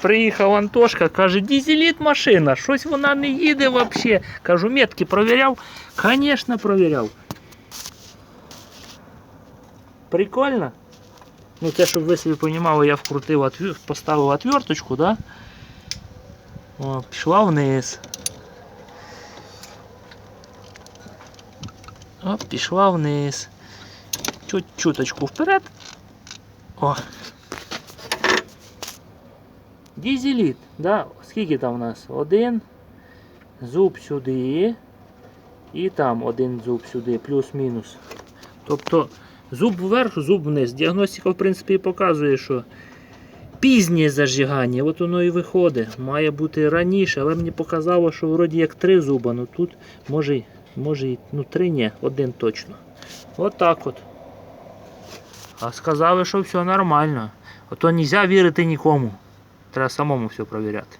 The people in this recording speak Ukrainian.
Приїхав Антошка, каже, дізеліт машина, щось вона не їде взагалі. Кажу, метки провіряв? Звісно, провіряв. Прикольно. Ну, те, щоб ви собі розуміли, я вкрутив, отвір- поставив отверточку, да? О, пішла вниз. Оп, пішла вниз. Чуть чуточку вперед. О. Дізеліт, да? Скільки там у нас? Один зуб сюди. І там один зуб сюди, плюс-мінус. Тобто зуб вверх, зуб вниз. Діагностика, в принципі, показує, що пізнє зажигання, от воно і виходить. Має бути раніше, але мені показало, що вроді як три зуба, ну тут може, може ну, три ні, один точно. От так от. А сказали, що все нормально. Ото не можна вірити нікому. Треба самому все перевіряти.